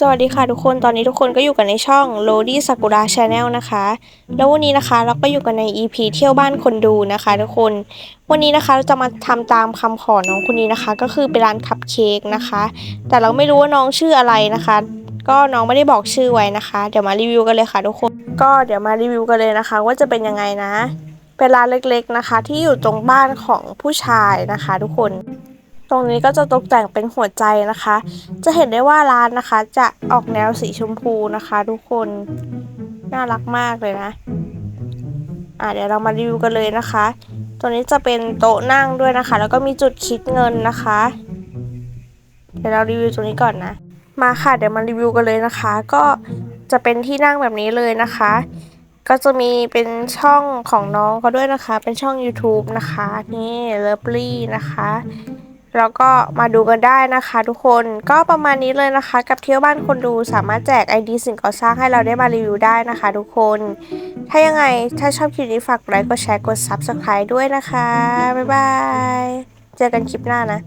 สวัสดีค่ะทุกคน ตอนนี้ทุกคนก็อยู่กันในช่อง l o d y Sakura Channel นะคะ แล้ววันนี้นะคะเราก็อยู่กันใน EP เที่ยวบ้านคนดูนะคะทุกคน วันนี้นะคะเราจะมาทำตามคำขอน้องคนนี้นะคะ ก็คือเป็นร้านคัพเค้กนะคะ แต่เราไม่รู้ว่าน้องชื่ออะไรนะคะ ก็น้องไม่ได้บอกชื่อไว้นะคะ เดี๋ยวมารีวิวกันเลยค่ะทุกคน ก็เดี๋ยวมารีวิวกันเลยนะคะ ว่าจะเป็นยังไงนะ เป็นร้านเล็กๆนะคะ ที่อยู่ตรงบ้านของผู้ชายนะคะ ทุกคน ตรงนี้ก็จะตกแต่งเป็นหัวใจนะคะ จะเห็นได้ว่าร้านนะคะ จะออกแนวสีชมพูนะคะ ทุกคน น่ารักมากเลยนะ อะเดี๋ยวเรามารีวิวกันเลยนะคะ ตัวนี้จะเป็นโต๊ะนั่งด้วยนะคะ แล้วก็มีจุดคิดเงินนะคะ เดี๋ยวเรารีวิวตรงนี้ก่อนนะ มาค่ะ เดี๋ยวมารีวิวกันเลยนะคะ ก็จะเป็นที่นั่งแบบนี้เลยนะคะ ก็จะมีเป็นช่องของน้องเขาด้วยนะคะ เป็นช่อง YouTube นะคะ นี่เลิฟลี่นะคะ แล้วก็มาดูกันได้นะคะทุกคนก็ประมาณนี้เลยนะคะ กับเที่ยวบ้านคนดูสามารถแจก ID สิ่งก่อสร้างให้เราได้มารีวิวได้นะคะ ทุกคน ถ้ายังไงถ้าชอบคลิปนี้ฝากกดไลค์กดแชร์กด Subscribe ด้วยนะคะ บ๊ายบาย เจอกันคลิปหน้านะ